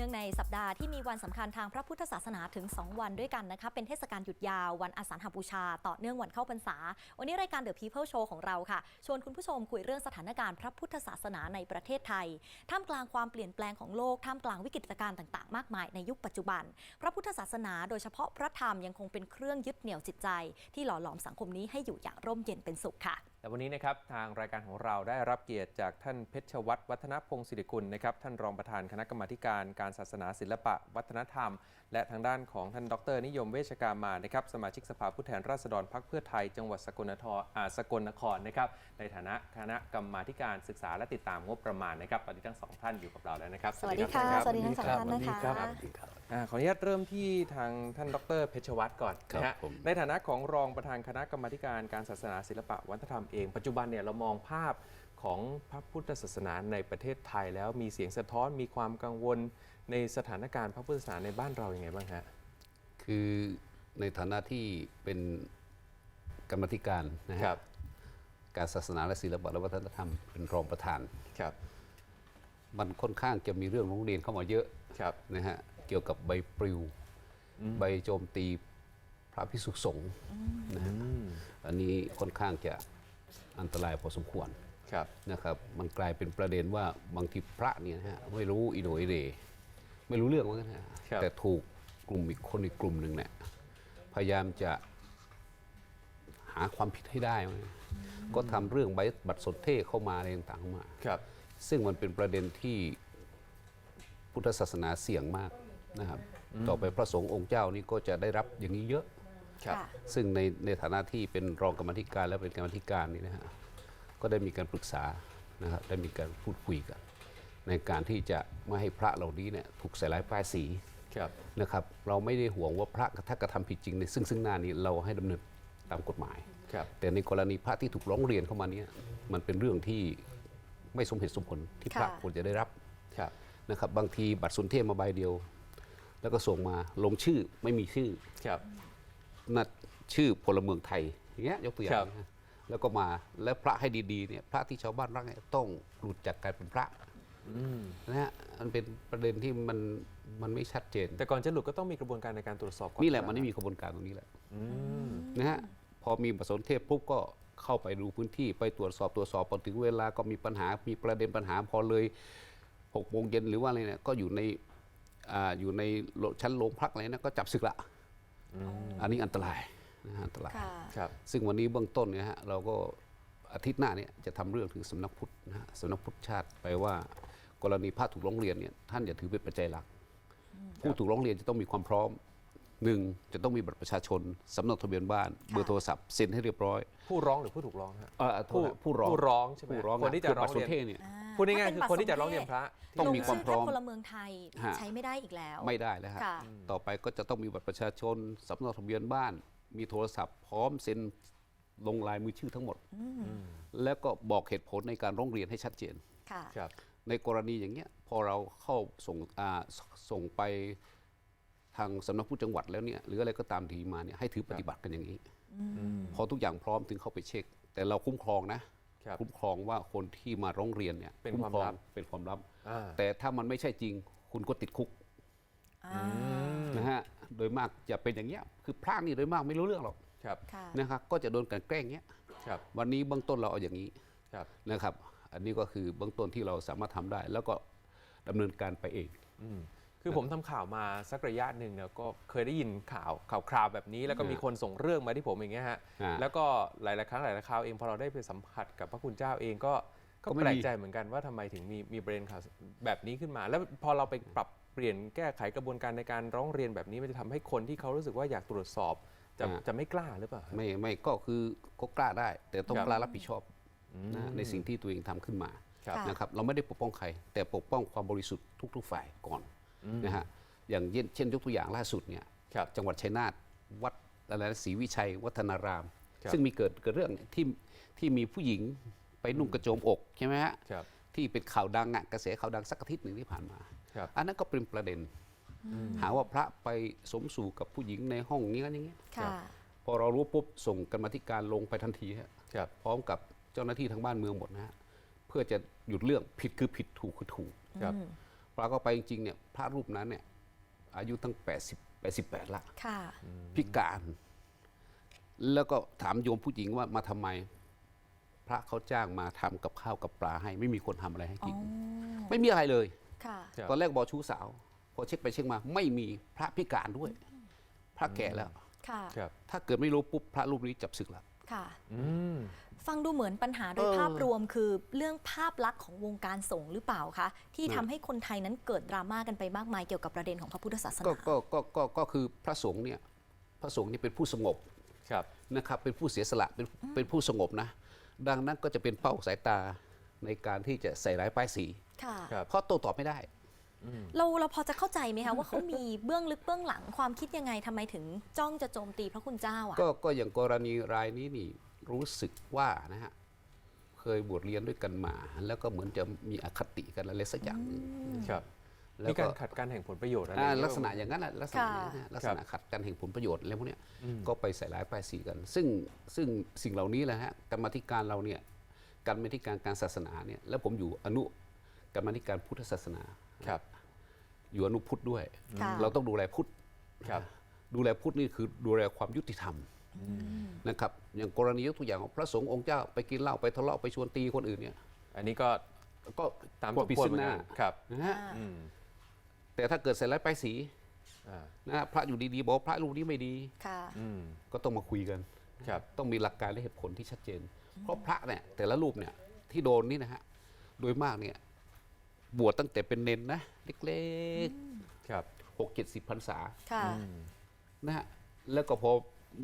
นื่องในสัปดาห์ที่มีวันสำคัญทางพระพุทธศาสนาถึง 2 วันด้วยกันนะคะเป็นเทศกาลหยุดยาววันอาสาฬหบูชา ต่อเนื่องวันเข้าพรรษา วันนี้รายการ The People Show ของเราค่ะ ชวนคุณผู้ชมคุยเรื่องสถานการณ์พระพุทธศาสนาในประเทศไทย ท่ามกลางความเปลี่ยนแปลงของโลก ท่ามกลางวิกฤตการณ์ต่างๆ มากมายในยุคปัจจุบัน พระพุทธศาสนาโดยเฉพาะพระธรรมยังคงเป็นเครื่องยึดเหนี่ยวจิตใจ ที่หล่อหลอมสังคมนี้ให้อยู่อย่างร่มเย็นเป็นสุขค่ะ แต่วันนี้นะครับทางรายการของเราได้รับเกียรติจากท่านเพชรวัตรวัฒนพงศิริกุลนะครับท่านรองประธานคณะกรรมาการการศาสนาศิลปะ วัฒนธรรม และทางด้านของท่านดร นิยมเวชกามานะครับสมาชิกสภาผู้แทนราษฎรพรรคเพื่อไทยจังหวัดสกลนครอ่าสกลนครนะครับในฐานะคณะกรรมาธิการศึกษาและติดตามงบประมาณนะครับตอนนี้ทั้งสองท่านอยู่กับเราแล้วนะครับสวัสดีรับค่ะท่านรับสวัสดีทั้งสองท่านนะคะครับอ่าขออนุญาตเริ่มที่ทางท่านดรเพชรวัตรก่อนครับนะฮะผมในฐานะของรองประธานคณะกรรมาธิการการศาสนาศิลปะวัฒนธรรมเองปัจจุบันเนี่ยเรามองภาพของพระพุทธศาสนาในประเทศไทยแล้วมีเสียงสะท้อนมีความกังวล ในสถานการณ์พระพุทธศาสนาในบ้านเราอย่างไงบ้างฮะ คือในฐานะที่เป็นกรรมธิการนะฮะการศาสนาและศิลปะและวัฒนธรรมเป็นรองประธาน ครับ มันค่อนข้างจะมีเรื่องโรงเรียนเข้ามาเยอะครับ นะฮะเกี่ยวกับใบปลิว ใบโจมตีพระพิสุสงฆ์นะฮะอันนี้ค่อนข้างจะอันตรายพอสมควร ครับ นะครับมันกลายเป็นประเด็นว่าบางทีพระเนี่ยนะฮะไม่รู้อิโหนอิเหร ไม่รู้เรื่องว่างั้นนะฮะครับแต่ถูกกลุ่มอีกคนอีกกลุ่มหนึ่งเนี่ยพยายามจะหาความผิดให้ได้ไว้ก็ทำเรื่องใบบัตรสนเทศเข้ามาอะไรต่างๆเข้ามาครับ ซึ่งมันเป็นประเด็นที่พุทธศาสนาเสี่ยงมากนะครับ ต่อไปพระสงฆ์องค์เจ้านี่ก็จะได้รับอย่างนี้เยอะครับค่ะซึ่งในในฐานะที่เป็นรองกรรมาธิการและเป็นกรรมาธิการนี่นะฮะก็ได้มีการปรึกษานะครับได้มีการพูดคุยกัน ในการที่จะไม่ให้พระเหล่านี้เนี่ยถูกใส่ร้ายป้ายสีครับนะครับ เราไม่ได้ห่วงว่าพระถ้ากระทำผิดจริงในซึ่งซึ่งหน้านี้เราให้ดำเนินตามกฎหมายครับแต่ในกรณีพระที่ถูกร้องเรียนเข้ามาเนี่ยมันเป็นเรื่องที่ไม่สมเหตุสมผลที่พระค่ะควรจะได้รับครับนะครับบางทีบัตรสนเทศมาใบเดียว แล้วก็ส่งมาลงชื่อไม่มีชื่อครับนัดชื่อพลเมืองไทยอย่างเงี้ยยกตัวอย่าครังบนะแล้วก็มาแล้วพระให้ดีๆเนี่ยพระที่ชาวบ้านรักเนี่ยต้องหลุดจากการเป็นพระอืม นะฮะมันเป็นประเด็นที่มันมันไม่ชัดเจน แต่ก่อนจะหลุดก็ต้องมีกระบวนการในการตรวจสอบก่อนนี่แหละมันไม่มีกระบวนการตรงนี้แหละอืมนะฮะพอมีบัตรสนเทศปุ๊บก็เข้าไปดูพื้นที่ไปตรวจสอบตรวจสอบพอถึงเวลาก็มีปัญหามีประเด็นปัญหาพอเลยหกโมงเย็นหรือว่าอะไรเนี่ยก็อยู่ในอ่าอยู่ในโรงชั้นโรงพักอะไรนะก็จับศึกละอันนี้อันตรายนะฮะอันตรายค่ะครับซึ่งวันนี้เบื้องต้นเนี่ยฮะเราก็อาทิตย์หน้าเนี่ยจะทำเรื่องถึงสำนักพุทธนะฮะสำนักพุทธชาติไปว่า กรณีพระถูกร้องเรียนเนี่ยท่านอย่าถือเป็นปัจจัยหลัก ผู้ถูกร้องเรียนจะต้องมีความพร้อมหนึ่งจะต้องมีบัตรประชาชนสำเนาทะเบียนบ้านเบอร์โทรศัพท์เซ็นให้เรียบร้อย ผู้ร้องหรือผู้ถูกร้องฮะเอ่อโทษนะผู้ร้องผู้ร้องใช่ไหมผู้ร้องคนที่จะคือร้บัองตรสเรียนนเทศเนี่ย อ่าพูดง่ายๆถ้คือป็คนที่จะบัร้องเรียนพระ ต้องมีความพร้อมลงชื่แพลเมืองไทยฮะ ใช้ไม่ได้อีกแล้ว ไม่ได้แล้วฮะค่ะ ต่อไปก็จะต้องมีบัตรประชาชนสำเนาทะเบียนบ้าน มีโทรศัพท์พร้อมเซ็นลงลายมือชื่อทั้งหมด แล้วก็บอกเหตุผลในการร้องเรียนให้ชัดเจน ค่ะ ครับ ในกรณีอย่างเงี้ยพอเราเข้าส่งอ่าสส่งไปทางสำนักพุทธจังหวัดแล้วเนี่ยหรืออะไรก็ตามทีมาเนี่ยให้ถือปฏิบัติกันอย่างนี้พอทุกอย่างพร้อมถึงเข้าไปเช็ค แต่เราคุ้มครองนะครับคุ้มครองว่าคนที่มาร้องเรียนเนี่ยเป็นคุ้ความครองลับเป็นความลับอ่าแต่ถ้ามันไม่ใช่จริง คุณก็ติดคุกอ่านะฮะโดยมากจะเป็นอย่างเงี้ยคือพระนี่โดยมากไม่รู้เรื่องหรอกครับค่ะนะครับก็จะโดนกลันแกล้งเงี้ยครับวันนี้เบื้องต้นเราเอาอย่างนี้ครับนะครับ อันนี้ก็คือเบื้องต้นที่เราสามารถทำได้ แล้วก็ดำเนินการไปเองอืมคือผมทำข่าวมาสักระยะหนึ่งเนี่ยก็เคยได้ยินข่าวข่าวคราวแบบนี้ แล้วก็มีคนส่งเรื่องมาที่ผมอย่างเงี้ยฮะอ่าแล้วก็หลาย ๆ ครั้งหลายๆคราวเองพอเราได้ไปสัมผัสกับพระคุณเจ้าเองก็ก็ก็ไม่แปลกมีใจเหมือนกันว่าทำไมถึงมีมีประเด็นข่าวแบบนี้ขึ้นมา แล้วพอเราไปปรับเปลี่ยนแก้ไขกระบวนการในการร้องเรียนแบบนี้มันจะทำให้คนที่เขารู้สึกว่าอยากตรวจสอบ จะจะไม่กล้าหรือเปล่าไม่ไม่ก็คือก็กล้าได้ แต่ต้องครับกล้ารับผิดชอบอืม นะในสิ่งที่ตัวเองทำขึ้นมาครับค่ะนะครับเราไม่ได้ปกป้องใคร แต่ปกป้องความบริสุทธิ์ทุก ๆ ฝ่ายก่อนนะฮะอย่างเช่นเช่นยกตัวอย่างล่าสุดเนี่ยครับจังหวัดชัยนาทวัดอะไรนะศรีวิชัย วัฒนารามครับซึ่งมีเกิดเกิดเรื่องเนี่ยที่ที่มีผู้หญิงไปนุ่งกระโจมอกใช่ไหมฮะครับที่เป็นข่าวดังอะกระแสข่าวดังสักอาทิตย์หนึ่งที่ผ่านมาครับอันนั้นก็เป็นประเด็น หาว่าพระไปสมสู่กับผู้หญิงในห้องนี้กันอย่างเงี้ยค่ะพอเรารู้ปุ๊บส่งกรรมาธิการลงไปทันทีฮะครับพร้อมกับ เจ้าหน้าที่ทางบ้านเมืองหมดนะฮะเพื่อจะหยุดเรื่องผิดคือผิดถูกคือถูกครับปปรากฏไปจริงๆเนี่ยพระรูปนั้นเนี่ยอายุตั้ง 80 88ละค่ะพิการ แล้วก็ถามโยมผู้หญิงว่ามาทำไม พระเขาจ้างมาทำกับข้าวกับปลาให้ ไม่มีคนทำอะไรให้อ๋อกิน ไม่มีอะไรเลยค่ะครับตอนแรกบอกชู้สาว พอเช็คไปเช็คมา ไม่มีพระพิการด้วย พระแก่แล้วค่ะครับถ้าเกิดไม่รู้ปุ๊บพระรูปนี้จับศึกแล้วค่ะอืม ฟังดูเหมือนปัญหาโดยเออ ภาพรวมคือเรื่องภาพลักษณ์ของวงการสงฆ์หรือเปล่าคะ ที่นะทำให้คนไทยนั้นเกิดดราม่ากันไปมากมายเกี่ยวกับประเด็นของพระพุทธศาสก็นา ก็ก็ก็ก็คือพระสงฆ์เนี่ยพระสงฆ์นี่เป็นผู้สงบครับ นะครับเป็นผู้เสียสละเป็นเป็นผู้สงบนะ ดังนั้นก็จะเป็นเป้าสายตาในการที่จะใส่ร้ายป้ายสีค่ะ ครับ เพราะโต้ตอบไม่ได้ เราเราพอจะเข้าใจไหมคะว่าเขามีเบื้องลึกเบื้องหลังความคิดยังไงทำไมถึงจ้องจะโจมตีพระคุณเจ้าอะ ก็ก็อย่างกรณีรายนี้นี่ รู้สึกว่านะฮะเคยบวชเรียนด้วยกันมา แล้วก็เหมือนจะมีอคติกันอะไรสักอย่างหนึ่งครับแล้วมีก็การขัดกันแห่งผลประโยชน์อะไรอ่าอย่างเงี้ยลักษณะอย่างนั้นแหละลักษณะอย่างนั้นนะลักษณะขัดกันแห่งผลประโยชน์อะไรพวกเนี้ยก็ไปใส่ร้ายป้ายสีกัน ซึ่งซึ่งสิ่งเหล่านี้แหละฮะกรรมาธิการเราเนี่ยกรรมาธิการการศาสนาเนี่ยแล้วผมอยู่อนุกรรมาธิการพุทธศาสนาครับอยู่อนุพุทธด้วยค่ะเราต้องดูแลพุทธครับดูแลพุทธนี่คือดูแลความยุติธรรม นะครับอย่างกรณียกตัวอย่างว่าพระสงฆ์องค์เจ้าไปกินเหล้าไปทะเลาะไปชวนตีคนอื่นเนี่ย อันนี้ก็ก็ตามก็สมผิดควรศีลเหมือนหน้ากันครับนะฮะอ่าอืมแต่ถ้าเกิดใส่ร้ายป้ายสีอ่านะฮะพระอยู่ดีๆบอกว่าพระรูปนี้ไม่ดีค่ะอืมก็ต้องมาคุยกันครับต้องมีหลักการและเหตุผลที่ชัดเจน เพราะพระเนี่ยแต่ละรูปเนี่ยที่โดนนี่นะฮะโดยมากเนี่ยบวชตั้งแต่เป็นเนนนะเล็กครับๆหกเจ็ดสิบพรรษาค่ะอืมนะฮะแล้วก็พอ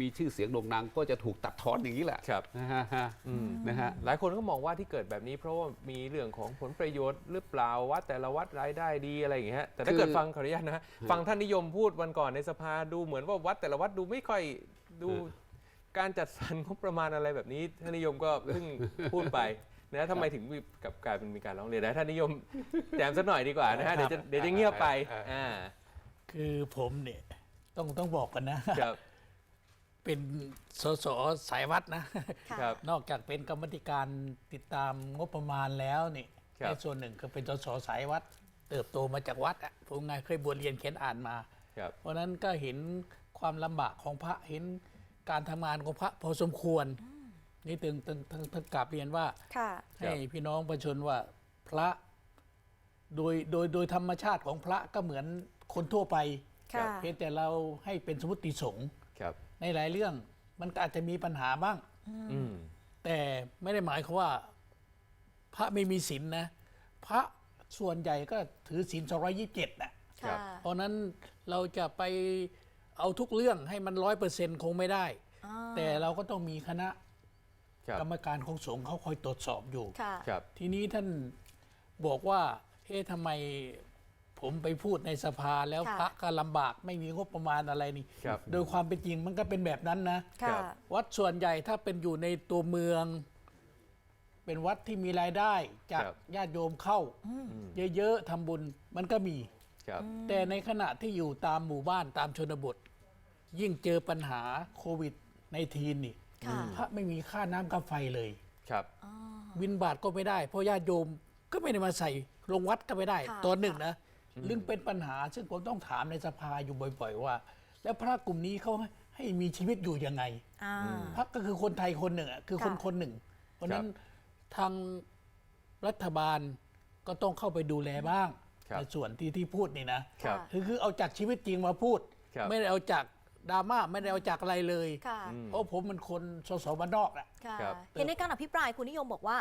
มีชื่อเสียงโด่งดังก็จะถูกตัดทอนอย่างนี้แหละครับนะฮะอืม นะฮะ หลายคนก็มองว่าที่เกิดแบบนี้ เพราะว่ามีเรื่องของผลประโยชน์หรือเปล่าวัดแต่ละวัดรายได้ดีอะไรอย่างเงี้ยแต่ถ้าคือ เกิดฟังขออนุญาตนะฮะฟังท่านนิยมพูดวันก่อนในสภาดูเหมือนว่าวัดแต่ละวัดดูไม่ค่อยดูการจัดสรรงบประมาณอะไรแบบนี้ท่านนิยมก็เพิ่งพูดไปนะทำไมถึงมีกับกลายเป็นมีการร้องเรียนนะท่านนิยมแจมสักหน่อยดีกว่านะฮะเดี๋ยวจะเดี๋ยวจะเงียบไปอ่าคือผมเนี่ยต้องต้องบอกกันนะครับ เป็นสสสายวัดนะค่ะครับ นอกจากเป็นกรรมธิการติดตามงบประมาณแล้วนี่ครับ ในส่วนหนึ่งก็เป็นสสสายวัด เติบโตมาจากวัดอะผมไงเคยบวชเรียนเขียนอ่านมา ครับ เพราะฉะนั้นก็เห็นความลำบากของพระเห็นการทำงานของพระพอสมควร นี่ถึงถึงถึงถึงกลับเรียนว่า ค่ะ ให้พี่น้องประชาชนว่าพระโดยโดยโดยธรรมชาติของพระก็เหมือนคนทั่วไป ค่ะ เพียงแต่เราให้เป็นสมมติสงฆ์ ครับ ในหลายเรื่องมันก็อาจจะมีปัญหาบ้าง อืม แต่ไม่ได้หมายความว่า พระไม่มีศีลนะ พระส่วนใหญ่ก็ถือศีล227นะครัค่ะบ เพราะนั้นเราจะไปเอาทุกเรื่องให้มันร้อยเปอร์เซ็นต์คงไม่ได้ อ่าแต่เราก็ต้องมีคณะครับกรรมการของสงฆ์เขาคอยตรวจสอบอยู่ ค่ะ ครับ ทีนี้ท่านบอกว่าเอ๊ะทำไม ผมไปพูดในสภาแล้วค่ะ พระก็ลำบากไม่มีงบประมาณอะไรนี่ ครับโดยความเป็นจริงมันก็เป็นแบบนั้นนะ ค่ะ วัดส่วนใหญ่ถ้าเป็นอยู่ในตัวเมือง เป็นวัดที่มีรายได้จากครับ ญาติโยมเข้า เยอะๆทำบุญมันก็มี ครับ แต่ในขณะที่อยู่ตามหมู่บ้านตามชนบท ยิ่งเจอปัญหาโควิดในทีนนี่ค่ะ พระไม่มีค่าน้ำค่าไฟเลย ครับ อ๋อวินบาทก็ไม่ได้ เพราะญาติโยมก็ไม่ได้มาใส่ลงวัดก็ไม่ได้ ค่ะตอนหนึ่งนะ ลึงเป็นปัญหา ซึ่งผมต้องถามในสภาอยู่บ่อย ๆ ว่า แล้วพระกลุ่มนี้เขาให้มีชีวิตอยู่ยังไงอ่า พรรคก็คือคนไทยคนหนึ่งอะคือคนค่ะ คนหนึ่ง เพราะฉะนั้นทางรัฐบาลก็ต้องเข้าไปดูแลบ้างครับ ในส่วนที่ที่พูดนี่นะ ครับค่ะคือคือเอาจากชีวิตจริงมาพูด ครับ ไม่ได้เอาจากดราม่าไม่ได้เอาจากอะไรเลย ค่ะ เพราะผมเป็นคนสสบ้านนอกแหละค่ะ ครับ เห็นในการอภิปรายคุณนิยมบอกว่า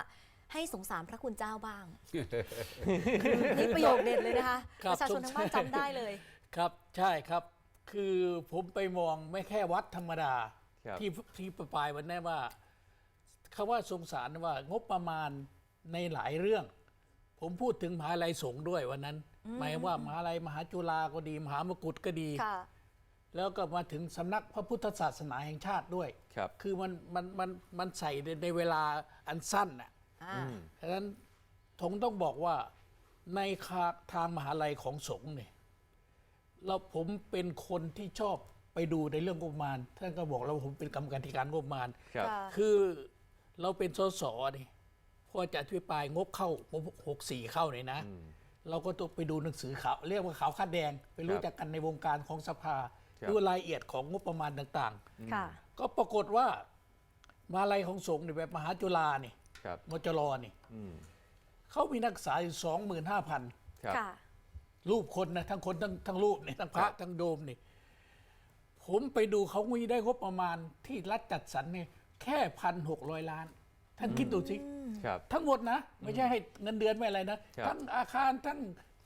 ให้สงสารพระคุณเจ้าบ้าง นี่ประโยคเด็ดเลยนะคะครัปบระชาชนทั้งบ้านจำได้เลย ครับใช่ครับ คือผมไปมองไม่แค่วัดธรรมดา ครับ ที่ที่ประปรายวันนี้ว่าคาว่าสงสารว่างบประมาณในหลายเรื่อง ผมพูดถึงมหาลัยสงฆ์ด้วยวันนั้น หมายว่ามหาลัยมหาจุฬาก็ดี มหามกุฏก็ดี ค่ะ แล้วก็มาถึงสำนักพระพุทธศาสนาแห่งชาติด้วย ครับ คือมันมันมันมันใส่ในในเวลาอันสั้นน่ะ อ่าฉะนั้นผมต้องบอกว่าในคาทางมหาลัยของสงฆ์เนี่ยเราผมเป็นคนที่ชอบไปดูในเรื่องงบประมาณ ท่านก็บอกแล้ววาผมเป็นกรรมการธิการงบประมาณ ครับ ค่ะ คือเราเป็นสสนี่พอจะอภิปรายงบเข้างบหกสี่เข้าเนี่ยนะ เราก็ต้องไปดูหนังสือขาวเรียกว่าขาวคาดแดง ไปรู้จักกันในวงการของสภาครับ ดูรายละเอียดของงบประมาณต่างค่ะๆก็ปรากฏว่ามาลัยของสงฆ์เนี่ยแบบมหาจุฬานี่ ครับมจรนี่อืมเขามีนักศึกษาอยู่สองหมื่นห้าพันครับ ค่ะ รูปคนนะทั้งคนทั้งทั้งรูปเนี่ยทั้งพระครับ ทั้งโดมนี่ ผมไปดูเขามีได้งบประมาณที่รัฐจัดสรรเนี่ยแค่พันหกร้อยล้าน ท่านคิดดูสิ ครับ ทั้งหมดนะ ไม่ใช่ให้เงินเดือนไม่อะไรนะ ครับ ทั้งอาคารทั้ง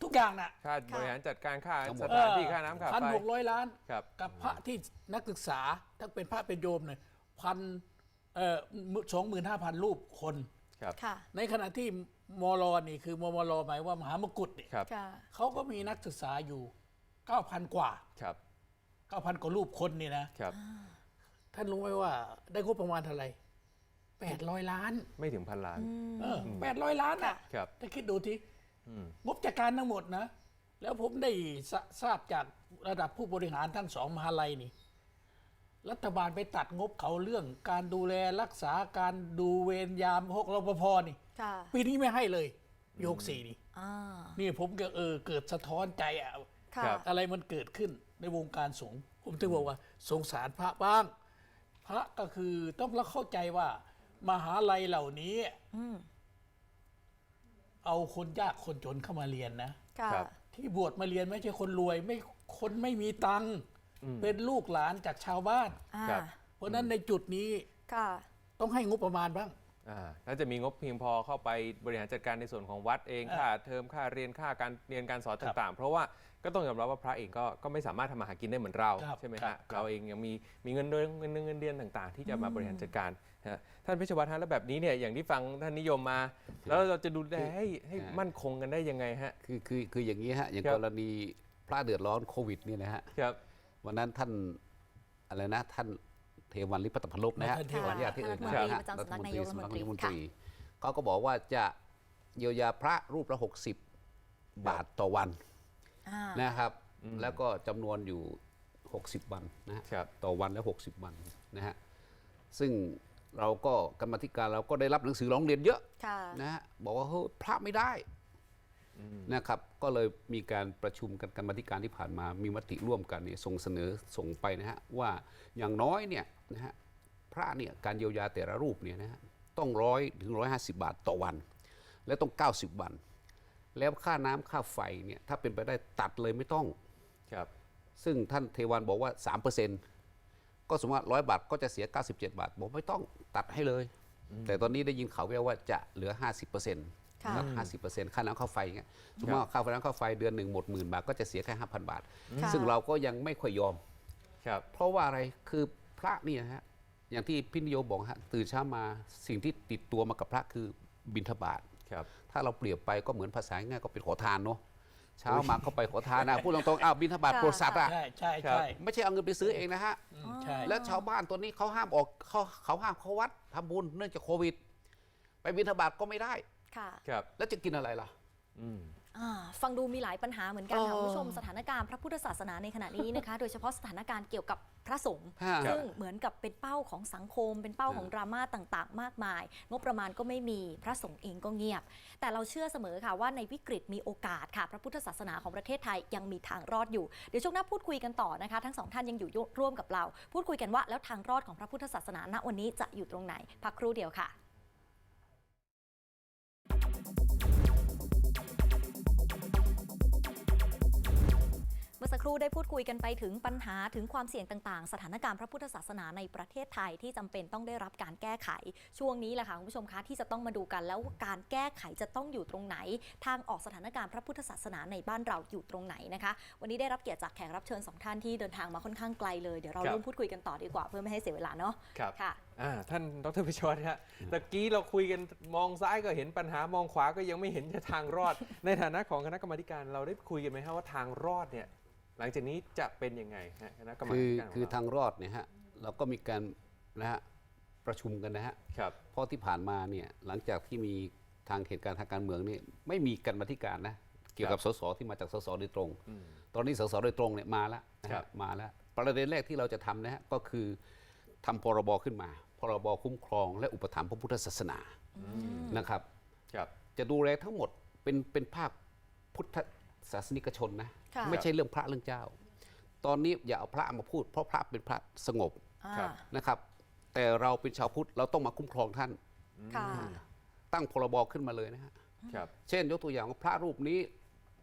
ทุกอย่างน่ะค่าบริหารจัดการค่าทั้งหมสดถานที่ค่าน้ำค่าพันไฟหกร้อยล้าน ครับ กับพระที่นักศึกษาทั้งเป็นพระเป็นโยมเนี่ยพันเอ่อ สองหมื่นห้าพันรูปคนครับค่ะ ในขณะที่มรนี่คือมมรหมายว่ามหามกุฏเนี่ยครับค่ะ เขาก็มีนักศึกษาอยู่ 9,000 กว่า ครับ9,000 กว่ารูปคนนี่นะ ครับ ท่านรู้ไหมว่าได้งบประมาณเท่าไหร่800 ล้านไม่ถึงพันล้าน เออ800 ล้านอะครับ ถ้าคิดดูทีอืม งบจัดการทั้งหมดนะ แล้วผมได้ทราทราบจากระดับผู้บริหารทั้งสองมหาลัยนี่ รัฐบาลไปตัดงบเขาเรื่อง การดูแลรักษาการดูเวรยามพวกรปภนี่ค่ะปีนี้ไม่ให้เลยโยกสี่นี่อ่านี่ผมก็เออเกิดสะท้อนใจอะค่ะครับ อะไรมันเกิดขึ้นในวงการสงฆ์ผมถึงบอกว่า สงสารพระบ้าง พระก็คือต้องเราเข้าใจว่า มหาลัยเหล่านี้ อืมเอาคนยากคนจนเข้ามาเรียนนะ ค่ะ ครับ ที่บวชมาเรียนไม่ใช่คนรวยไม่คนไม่มีตังค์อืม เป็นลูกหลานจากชาวบ้าน อ่าครับ เพราะฉะนั้นในจุดนี้ค่ะ ต้องให้งบประมาณบ้าง อ่าแล้วจะมีงบเพียงพอเข้าไปบริหารจัดการในส่วนของวัดเองอ่าค่าเทอมค่าเรียนค่าการเรียนการสอนครับต่างๆ เพราะว่าก็ต้องยอมรับว่าพระเองก็ก็ไม่สามารถทำมาหากินได้เหมือนเราครับใช่ไหมครัฮะบเราเองยังมีมีเงินเดือนเงินเดือนเงินเดือนต่าง ๆ ที่จะมาบริหารจัดการฮะท่านเพชรวัฒน์ฮะแล้วแบบนี้เนี่ยอย่างที่ฟังท่านนิยมมา แล้วเราจะดูแลให้ให้ใช่ มั่นคงกันได้ยังไงฮะ คือคือคืออย่างนี้ฮะอย่างครับ กรณีพระเดือดร้อนโควิดเนี่ยนะฮะครับ วันนั้นท่านอะไรนะท่านเทวันลิปตพันลบนะฮะท่านเทขวัอนอนุญาตที่เอ่ยรัฐมนตรีนะฮะประจำสำนักนายกรัฐมนตรีสำนักนายกรัฐมนค่ะตรีเขาก็บอกว่าจะเยียวยาพระรูปละ 60 บาทต่อวันอ่านะครับอืมแล้วก็จำนวนอยู่ 60 วันนะฮะครับต่อวันแล้ว 60 วันนะฮะซึ่งเราก็กรรมาธิการเราก็ได้รับหนังสือร้องเรียนเยอะค่ะนะฮะบอกว่าเฮ้ยพระไม่ได้อืม นะครับก็เลยมีการประชุมกันกรรมาธิการที่ผ่านมา มีมติร่วมกันเนี่ยส่งเสนอส่งไปนะฮะว่าอย่างน้อยเนี่ยนะฮะพระเนี่ยการเยียวยาแต่ละรูปเนี่ยนะฮะต้องร้อยถึงร้อยห้าสิบาทต่อวัน และต้อง 90 วัน แล้วค่าน้ำค่าไฟเนี่ยถ้าเป็นไปได้ตัดเลยไม่ต้องครับซึ่งท่านเทวันบอกว่า 3%ก็สมมติว่าร้อยบาทก็จะเสีย 97 บาทบอกไม่ต้องตัดให้เลย แต่ตอนนี้ได้ยินข่าวแว่วว่าจะเหลือ 50% ค่ะนะครับ50%ค่าน้ำค่าไฟเงี้ยสมมติว่าค่าไฟน้ำค่าไฟเดือนหนึ่งหมดหมื่นบาทก็จะเสียแค่5,000บาทค่ะซึ่งเราก็ยังไม่ค่อยยอม ครับเพราะว่าอะไรคือพระเนี่ยฮะอย่างที่พี่นิโยบอกฮะตื่นเช้ามาสิ่งที่ติดตัวมากับพระคือบิณฑบาตครับ ถ้าเราเปรียบไปก็เหมือนภาษาง่ายๆก็เป็นขอทานเนาะเช้ามาก็ไปขอทานนะพูดตรงๆอ้าวบิณฑบาตค่ะโปรดสัตว์อะใช่ใช่ครับใช่ไม่ใช่เอาเงินไปซื้อเองนะฮะอืมใช่แล้วชาวบ้านตัวนี้เขาห้ามออกเขาเขาห้ามเข้าวัดทำบุญเนื่องจากโควิด ไปบิณฑบาตก็ไม่ได้ ค่ะครับแล้วจะกินอะไรล่ะ อืม อ่าฟังดูมีหลายปัญหาเหมือนกันค่ะเออคุณผู้ชมสถานการณ์พระพุทธศาสนาในขณะนี้นะคะ โดยเฉพาะสถานการณ์เกี่ยวกับพระสงฆ์ฮะ ซึ่งเหมือนกับเป็นเป้าของสังคม เป็นเป้าของดราม่าต่างๆ มากมาย งบประมาณก็ไม่มีพระสงฆ์เองก็เงียบ แต่เราเชื่อเสมอค่ะว่าในวิกฤตมีโอกาสค่ะ พระพุทธศาสนาของประเทศไทยยังมีทางรอดอยู่เดี๋ยวช่วงหน้าพูดคุยกันต่อนะคะ ทั้งสองท่านยังอยู่ร่วมกับเรา พูดคุยกันว่าแล้วทางรอดของพระพุทธศาสนาณวันนี้จะอยู่ตรงไหนพักครู่เดียวค่ะ เมื่อสักครู่ได้พูดคุยกันไปถึงปัญหาถึงความเสี่ยงต่างๆ สถานการณ์พระพุทธศาสนาในประเทศไทยที่จำเป็นต้องได้รับการแก้ไข ช่วงนี้แหละค่ะคุณผู้ชมคะที่จะต้องมาดูกันแล้วว่าการแก้ไขจะต้องอยู่ตรงไหน ทางออกสถานการณ์พระพุทธศาสนาในบ้านเราอยู่ตรงไหนนะคะวันนี้ได้รับเกียรติจากแขกรับเชิญสองท่านที่เดินทางมาค่อนข้างไกลเลยเดี๋ยวเราครับเริ่มพูดคุยกันต่อดีกว่าเพื่อไม่ให้เสียเวลาเนาะครับค่ะ อ่าท่านดรพิชวัตรฮะตะกี้เราคุยกันมองซ้ายก็เห็นปัญหามองขวาก็ยังไม่เห็นจะทางรอด ในฐานะของคณะกรรมาธิการเราได้คุยกันไหมฮะว่าทางรอดเนี่ยหลังจากนี้จะเป็นยังไงฮะคณะกรรมาคือธิการคือขงเรทางรอดเนี่ยฮะเราก็มีการนะฮะประชุมกันนะฮะครับเพราะที่ผ่านมาเนี่ยหลังจากที่มีทางเหตุการณ์ทางการเมืองนี่ไม่มีกันมาธิการนะเกี่ยวกับสสที่มาจากสสโดยตรงอืมตอนนี้สสโดยตรงเนี่ยมาแล้วนะครัฮะบมาแล้วประเด็นแรกที่เราจะทำนะฮะก็คือทำพรบขึ้นมา พรบคุ้มครอง และอุปถัมภ์พระพุทธศาสนานะครับครับ จะดูแลทั้งหมดเป็นเป็นภาคผพุทธศาสนิกชนนะค่ะไม่ใช่เรื่องพระเรื่องเจ้า ตอนนี้อย่าเอาพระมาพูด เพราะพระเป็นพระสงบอ่าครับนะครับ แต่เราเป็นชาวพุทธเราต้องมาคุ้มครองท่านค่ะตั้งพรบขึ้นมาเลยนะฮะครับเช่นยกตัวอย่างว่าพระรูปนี้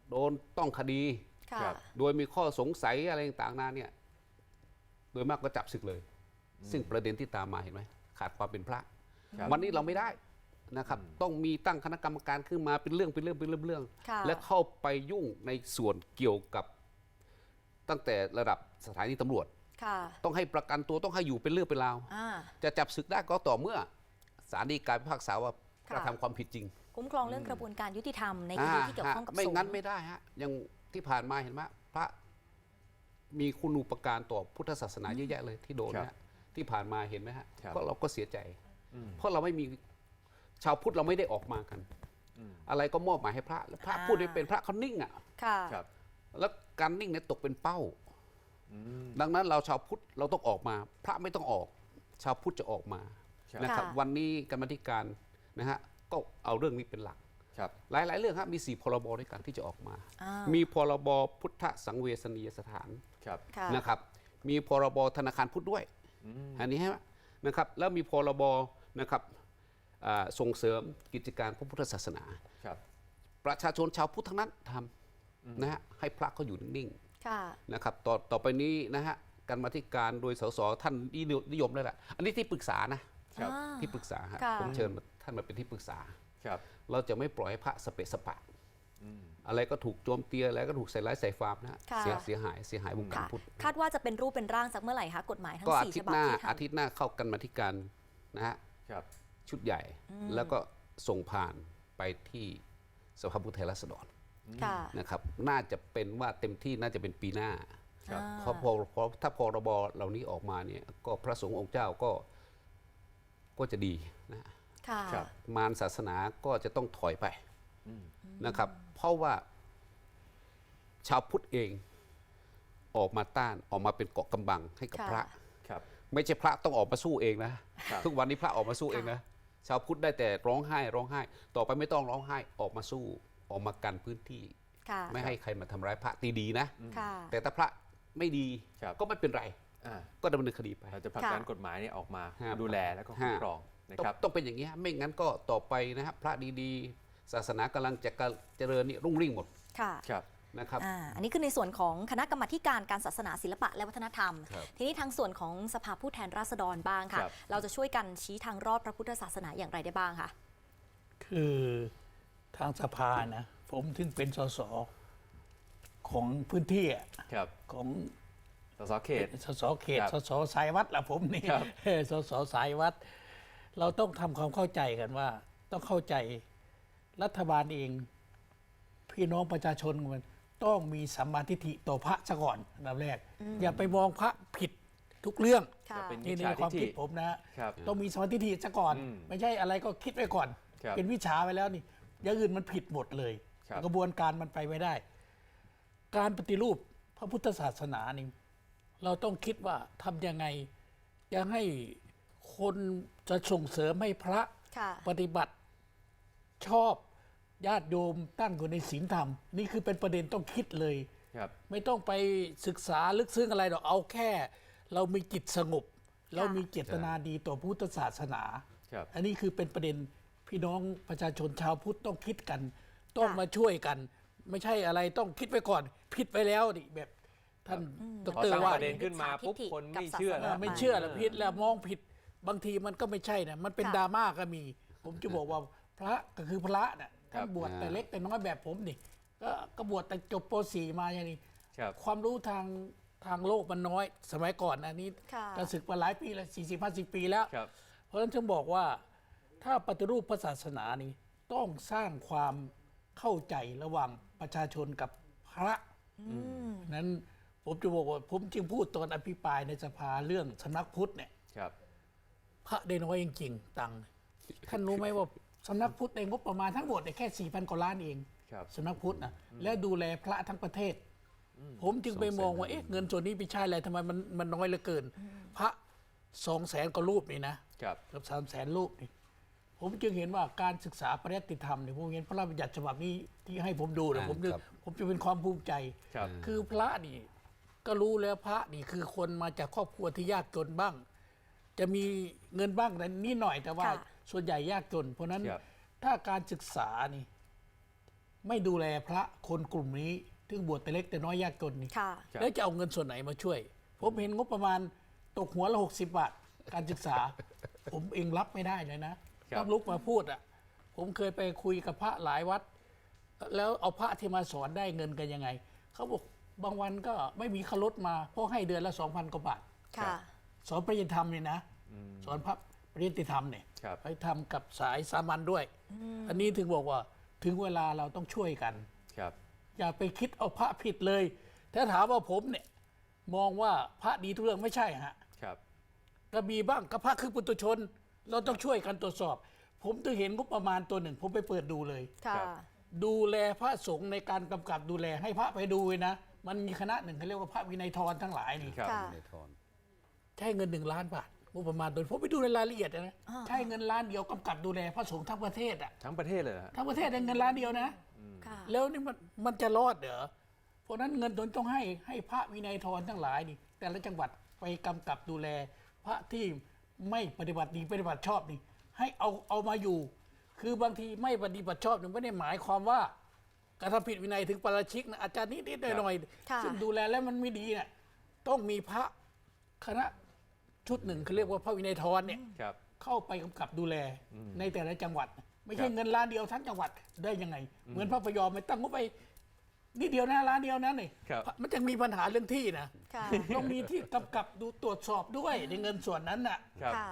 โดนต้องคดีค่ะครับโดยมีข้อสงสัยอะไรต่างๆนาเนี่ย โดยมากก็จับศึกเลย ซึ่งประเด็นที่ตามมาเห็นไหมขาดความเป็นพระครับวันนี้เราไม่ได้นะครับต้องมีตั้งคณะกรรมการขึ้นมาเป็นเรื่องเป็นเรื่องเป็นเรื่องเป็นเรื่องค่ะและเข้าไปยุ่งในส่วนเกี่ยวกับ ตั้งแต่ระดับสถานีตำรวจค่ะต้องให้ประกันตัวต้องให้อยู่เป็นเรื่องเป็นราวอ่าจะจับศึกได้ก็ต่อเมื่อศาลฎีกาพิพากษาว่าค่ะกระทำความผิดจริง คุ้มครองเรื่องกระบวนการยุติธรรมในคดีที่เกี่ยวข้องกับอ่าฮะไม่สงฆ์งั้นไม่ได้ฮะอย่างที่ผ่านมาเห็นไหมพระมีคุณูปการต่อพุทธศาสนาเยอะแยะเลยที่โดนครับนะ ที่ผ่านมาเห็นไหมฮะครับก็เราก็เสียใจ อืม เพราะเราไม่มีชาวพุทธเราไม่ได้ออกมากัน อืม อะไรก็มอบหมายให้พระแล้วพระอ่า พูดไม่เป็นพระเขานิ่งอะ ค่ะ ครับ แล้วการนิ่งเนี่ยตกเป็นเป้า อืม ดังนั้นเราชาวพุทธเราต้องออกมา พระไม่ต้องออก ชาวพุทธจะออกมาครับ นะครับ ค่ะ วันนี้กรรมาธิการนะฮะก็เอาเรื่องนี้เป็นหลัก ครับ หลาย ๆ เรื่องครับมี4พรบด้วยกันที่จะออกมา อ่ามีพรบพุทธสังเวชนียสถานครับ ค่ะ นะครับ มีพรบธนาคารพุทธด้วย อืมอันนี้ใช่ไหมนะครับแล้วมีพรบนะครับอ่าส่งเสริมกิจการพระพุทธศาสนาครับประชาชนชาวพุทธทั้งนั้นทำนะฮะให้พระเขาอยู่นิ่งค่ะๆนะครับต่อต่อไปนี้นะฮะการมาธิการโดยสสท่านนิยมเลยแหละอันนี้ที่ปรึกษานะครับอ่าที่ปรึกษาฮะค่ะผมเชิญมาท่านมาเป็นที่ปรึกษาครับเราจะไม่ปล่อยให้พระสเปะสปะ อืมอะไรก็ถูกโจมตีอะไรก็ถูกใส่ร้ายใส่ฟาร์มนะฮะค่ะ เสียเสียหายเสียหายวงการค่ะพุทธคาดว่าจะเป็นรูปเป็นร่างสักเมื่อไหร่คะกฎหมายทั้งก็อาสี่ทิฉตย์บับหน้าที่อาทำทิตย์หน้าเข้ากันมาธิการนะฮะครับ ชุดใหญ่แล้วก็ส่งผ่านไปที่สภาผู้แทนราษฎรค่ะนะครับน่าจะเป็นว่าเต็มที่น่าจะเป็นปีหน้า ครับ อ่า เพราะพอเพราะถ้าพรบเหล่านี้ออกมาเนี่ยก็พระสงฆ์องค์เจ้าก็ก็จะดีนะค่ะ ครับ มารศาสนาก็จะต้องถอยไปอืม นะครับ เพราะว่าชาวพุทธเองออกมาต้านออกมาเป็นเกาะกำบังให้กับค่ะพระครับ ไม่ใช่พระต้องออกมาสู้เองนะครับทุกวันนี้พระออกมาสู้เองนะชาวพุทธได้แต่ร้องไห้ร้องไห้ ต่อไปไม่ต้องร้องไห้ออกมาสู้ออกมากันพื้นที่ค่ะไม่ให้ใครมาทำร้ายพระตีดีนะค่ะแต่ถ้าพระไม่ดีครับก็ไม่เป็นไรอ่าก็ดำเนินคดีไปเราจะผลักดันกฎหมายเนี่ยออกมาครับดูแลแล้วก็คุ้มครองนะต้องครับต้องเป็นอย่างนี้ฮะไม่งั้นก็ต่อไปนะครับพระดีๆ ศาสนากำลังจะเจริญนี่รุ่งริ่งหมดค่ะครับนะครับอ่าอันนี้คือในส่วนของคณะกรรมาธิการการศาสนาศิลปะและวัฒนธรรมครับทีนี้ทางส่วนของสภาผู้แทนราษฎรบ้างค่ะครับเราจะช่วยกันชี้ทางรอดพระพุทธศาสนาอย่างไรได้บ้างคะคือทางสภานะผมถึงเป็นสสของพื้นที่อะครับของสสเขตสสเขตครับสสสายวัดละผมนี่ครับเออสสสายวัด เราต้องทำความเข้าใจกันว่า ต้องเข้าใจ รัฐบาลเอง พี่น้องประชาชนมันต้องมีสัมมาทิฏฐิต่อพระซะก่อนอันดับแรก อย่าไปมองพระผิดทุกเรื่องค่ะ เป็นนี่มิจในฉาความทิฏฐิคิดผมนะ ครับต้องมีสมาธิฐิซะก่อน อืมไม่ใช่อะไรก็คิดไว้ก่อน ครับเป็นวิชาไปแล้วนี่อย่างอื่นมันผิดหมดเลย ครับ กระบวนการมันไปไม่ได้ การปฏิรูปพระพุทธศาสนานี่เราต้องคิดว่าทำยังไงจะให้คนจะส่งเสริมให้พระ ค่ะ ปฏิบัติชอบ ญาติโยมตั้งอยู่ในศีลธรรม นี่คือเป็นประเด็นต้องคิดเลย ครับ ไม่ต้องไปศึกษาลึกซึ้งอะไรหรอกเอาแค่ เรามีจิตสงบ เรามีเจตนาดีต่อพุทธศาสนา ครับ อันนี้คือเป็นประเด็นพี่น้องประชาชนชาวพุทธต้องคิดกัน ต้องค่ะมาช่วยกัน ไม่ใช่อะไรต้องคิดไปก่อนผิดไปแล้วนี่แบบท่านดพอรตั้งว่าประเด็นขึ้นมาปุ๊บคนไม่เชื่อกับศาสเอนาอไม่เชื่อแล้วผิดแล้วมองผิดบางทีมันก็ไม่ใช่นะมันเป็นค่ะ ดราม่าก็มี ผมจะบอกว่าพระก็คือพระน่ะ ท่านครับบวชแต่เล็กแต่น้อยแบบผมนี่ก็ก็บวชแต่จบป .4 มาอย่างนี้ครับความรู้ทางทางโลกมันน้อย สมัยก่อนอันนี้ค่ะก็ศึกมาหลายปีแล้วสี่สิบห้าสิบปีแล้วครับเพราะฉะนั้นฉันบอกว่าถ้าปฏิรูปพระศาสนานี้ต้องสร้างความเข้าใจระหว่างประชาชนกับพระอืมนั้นผมจะบอกว่าผมจึงพูดตอนอภิปรายในสภาเรื่องสำนักพุทธเนี่ยครับพระได้น้อยจริงๆตังค์ท่านรู้ไหมว่า สำนักพุทธในงบประมาณทั้งหมดเนี่ยแค่สี่พันกว่าล้านเองครับ สำนักพุทธนะและดูแลพระทั้งประเทศ ผมจึงไปมองว่าเอ๊ะเงินส่วนนี้ไปใช่อะไรทำไมมันมันน้อยเหลือเกิน พระสองแสนกว่ารูปนี่นะครับ เกือบสามแสนรูปนี่ผมจึงเห็นว่าการศึกษาปริยัติธรรมเนี่ยผมเห็นพระราชบัญญัติฉบับนี้ที่ให้ผมดูเนี่ยอ่าผมจะครับ ผมจะเป็นความภูมิใจ ครับ คือพระนี่ก็รู้แล้วพระนี่คือคนมาจากครอบครัวที่ยากจนบ้าง จะมีเงินบ้างแต่นิดหน่อยแต่ว่าค่ะ ส่วนใหญ่ยากจน เพราะฉะนั้นครับ ถ้าการศึกษานี่ ไม่ดูแลพระคนกลุ่มนี้ซึ่งบวชแต่เล็กแต่น้อยยากจนนี่ ค่ะ ครับ แล้วจะเอาเงินส่วนไหนมาช่วย ผมเห็นงบประมาณตกหัวละหกสิบบาท การศึกษา ผมเองรับไม่ได้เลยนะ ครับ ต้องลุกมาพูดอะ ผมเคยไปคุยกับพระหลายวัด แล้วเอาพระที่มาสอนได้เงินกันยังไง เขาบอกบางวันก็ไม่มีคารถมาเพราะให้เดือนละสองพันกว่าบาท ค่ะ สอนปริยธรรมเนี่ยนะ สอนพระ ปริยติธรรมเนี่ยครับให้ทำกับสายสามัญด้วย อันนี้ถึงบอกว่าถึงเวลาเราต้องช่วยกัน ครับ อย่าไปคิดเอาพระผิดเลย ถ้าถามว่าผมเนี่ย มองว่าพระดีทุกเรื่องไม่ใช่ฮะครับ ก็มีบ้างก็พระคือปุถุชน เราต้องช่วยกันตรวจสอบ ผมถึงเห็นงบประมาณตัวหนึ่ง ผมไปเปิดดูเลย ค่ะ ครับ ดูแลพระสงฆ์ในการกำกับดูแลให้พระไปดูเลยนะ มันมีคณะหนึ่งเขาเรียกว่าพระวินัยทรทั้งหลายนี่ครับ ค่ะ ในทอน ใช้เงินหนึ่งล้านบาท งบประมาณตัวผมไปดูในรายละเอียดนะอ่าใช้เงินล้านเดียวกำกับดูแลพระสงฆ์ทั้งประเทศอะทั้งประเทศเลยเหรอฮะทั้งประเทศได้เงินล้านเดียวนะ ค่ะแล้วนี่มันมันจะรอดเหรอ เพราะฉะนั้นเงินตนต้องให้ให้พระวินัยทรทั้งหลายนี่ แต่ละจังหวัดไปกำกับดูแล พระที่ไม่ปฏิบัติดีปฏิบัติชอบนี่ ให้เอาเอามาอยู่ คือบางทีไม่ปฏิบัติชอบนี่ไม่ได้หมายความว่าการทำผิดวินัยถึงปาราชิกนะอาจารย์นิดนิดหน่อยหน่อยๆค่ะ ซึ่งดูแลแล้วมันไม่ดีเนี่ยต้องมีพระคณะ ชุดหนึ่งเขาเรียกว่าพระวินัยทรเนี่ยครับ เข้าไปกำกับดูแลในแต่ละจังหวัด ไม่ใช่ครับเงินล้านเดียวทั้งจังหวัดได้ยังไง เหมือนพระพยอมไม่ตั้งงบไปนิดเดียวนะล้านเดียวนะนี่ครับมันจะมีปัญหาเรื่องที่นะค่ะต้องมีที่กำกับดูตรวจสอบด้วยในเงินส่วนนั้นน่ะครับค่ะ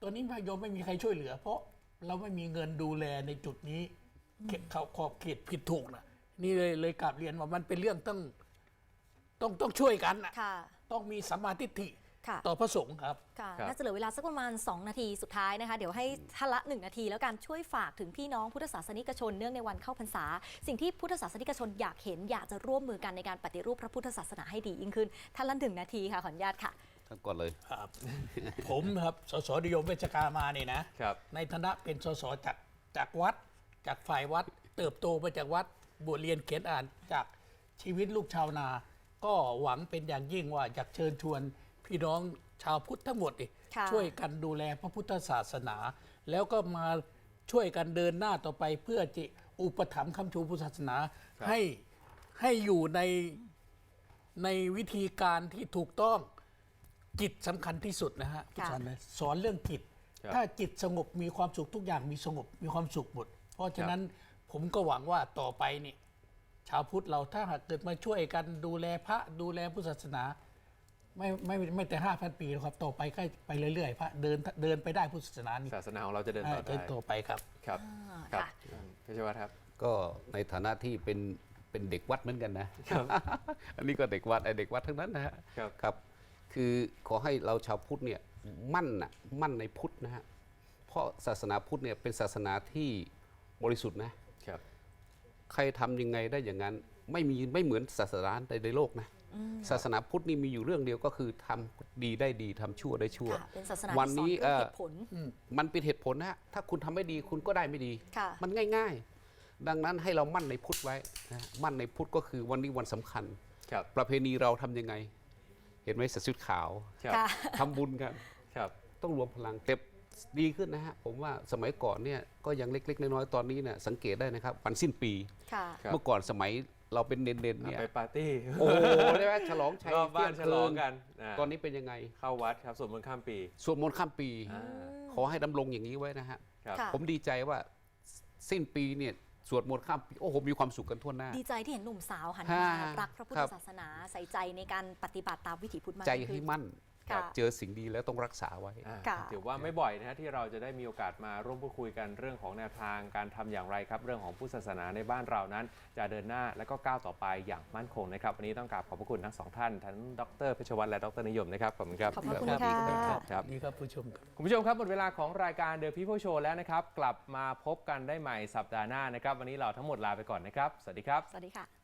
ตัวนี้พระพยอมไม่มีใครช่วยเหลือ เพราะเราไม่มีเงินดูแลในจุดนี้เขตเขาขอบเขตผิดถูกนะนี่เลยเลยกลับเรียนว่ามันเป็นเรื่องต้องต้องต้องช่วยกันนะค่ะต้องมีสัมมาทิฏฐิค่ะ ต่อพระสงฆ์ครับค่ะครับน่าจะเหลือเวลาสักประมาณ 2 นาทีสุดท้ายนะคะ เดี๋ยวให้ท่านละ 1 นาที แล้วกันช่วยฝากถึงพี่น้องพุทธศาสนิกชนเนื่องในวันเข้าพรรษา สิ่งที่พุทธศาสนิกชนอยากเห็นอยากจะร่วมมือกันในการปฏิรูปพระพุทธศาสนาให้ดียิ่งขึ้นท่านละหนึ่งนาทีค่ะขออนุญาตค่ะท่านก่อนเลยครับ ผมครับสสนิยมเวชกามาเนี่ยนะครับในฐานะเป็นสสจากจากวัด จากฝ่ายวัด เติบโตมาจากวัดบวชเรียนเขียนอ่านจากชีวิตลูกชาวนา ก็หวังเป็นอย่างยิ่งว่าอยากเชิญชวน พี่น้องชาวพุทธทั้งหมดนี่ค่ะช่วยกันดูแลพระพุทธศาสนา แล้วก็มาช่วยกันเดินหน้าต่อไปเพื่อจะอุปถัมภ์คำชูพุทธศาสนาครับให้ให้อยู่ในในวิธีการที่ถูกต้องจิตสำคัญที่สุดนะฮะพุทธศาสนาสอนเรื่องจิตครับถ้าจิตสงบมีความสุขทุกอย่างมีสงบมีความสุขหมด เพราะฉะนั้นผมก็หวังว่าต่อไปนี่ชาวพุทธเราถ้าหากเกิดมาช่วยกันดูแลพระดูแลพุทธศาสนา ไม่ไม่ไม่แต่ห้าพันปีหรอกครับต่อไปก็ไปเรื่อยๆพระเดินเดินไปได้พุทธศาสนานี่ศาสนาของเราจะเดินเอ่ต่ออเดินได้ต่อไปครับครับอ่าครับค่ะเพชรวัตรครับ ก็ในฐานะที่เป็นเป็นเด็กวัดเหมือนกันนะ ครับอันนี้ก็เด็กวัดไอเด็กวัดทั้งนั้นนะฮะครับ ครับคือขอให้เราชาวพุทธเนี่ยมั่นนะมั่นในพุทธนะฮะเพราะศาสนาพุทธเนี่ยเป็นศาสนาที่บริสุทธิ์นะ ครับ ใครทำยังไงได้อย่างนั้น ไม่มีไม่เหมือนศาสนาใดในโลกนะ ศาสนาพุทธนี่มีอยู่เรื่องเดียวก็คือทำดีได้ดีทำชั่วได้ชั่วค่ะเป็นศาสนาวันที่สอนนี้เรื่องเอ่อเหตุผลมันเป็นเหตุผลนะฮะถ้าคุณทำไม่ดีคุณก็ได้ไม่ดีค่ะมันง่าย ๆ ดังนั้นให้เรามั่นในพุทธไว้นะฮะมั่นในพุทธก็คือวันนี้วันสำคัญครับประเพณีเราทำยังไง เห็นไหมใส่ชุดขาวครับค่ะทำบุญกันครับต้องรวมพลังเต็บดีขึ้นนะฮะผมว่าสมัยก่อนเนี่ยก็ยังเล็กๆน้อยๆตอนนี้เนี่ยสังเกตได้นะครับวันสิ้นปีค่ะครับเมื่อก่อนสมัย เราเป็นเน้นๆเนี่ยไปปาร์ตี้โอ้โหได้ไหมฉลองชัยรอบบ้านฉเที่ยงลองคืกันาตอนนี้เป็นยังไงเข้าวัดครับสวดมนต์ข้ามปีสวดมนต์ข้ามปีอ่าขอให้ดำรงอย่างนี้ไว้นะฮะครับค่ะผมดีใจว่าสิ้นปีเนี่ยสวดมนต์ข้ามปีโอ้โหมีความสุขกันทั่วหน้า ดีใจที่เห็นหนุ่มสาวหันฮ่ามารักพระพุทครัธบศาสนาใส่ใจในการปฏิบัติตามวิถีพุทธมากใจยิ่งให้ขึ้นมั่น ค่ะ เจอสิ่งดีแล้วต้องรักษาไว้ อ่าค่ะ ถือว่าไม่บ่อยนะฮะที่เราจะได้มีโอกาสมาร่วมพูดคุยกันเรื่องของแนวทางการทำอย่างไรครับ เรื่องของพุทธศาสนาในบ้านเรานั้น จะเดินหน้าและก็ก้าวต่อไปอย่างมั่นคงนะครับวันนี้ต้องกราบขอบพระคุณทั้งสองท่านทั้งดรเพชรวัตรและดรนิยมนะครับขอบคุณครับขอบพระคุณครับค่ะ ครับ นี่ครับผู้ชมครับ คุณผู้ชมครับหมดเวลาของรายการ The People Show แล้วนะครับ กลับมาพบกันได้ใหม่สัปดาห์หน้านะครับ วันนี้เราทั้งหมดลาไปก่อนนะครับ สวัสดีครับ สวัสดีค่ะ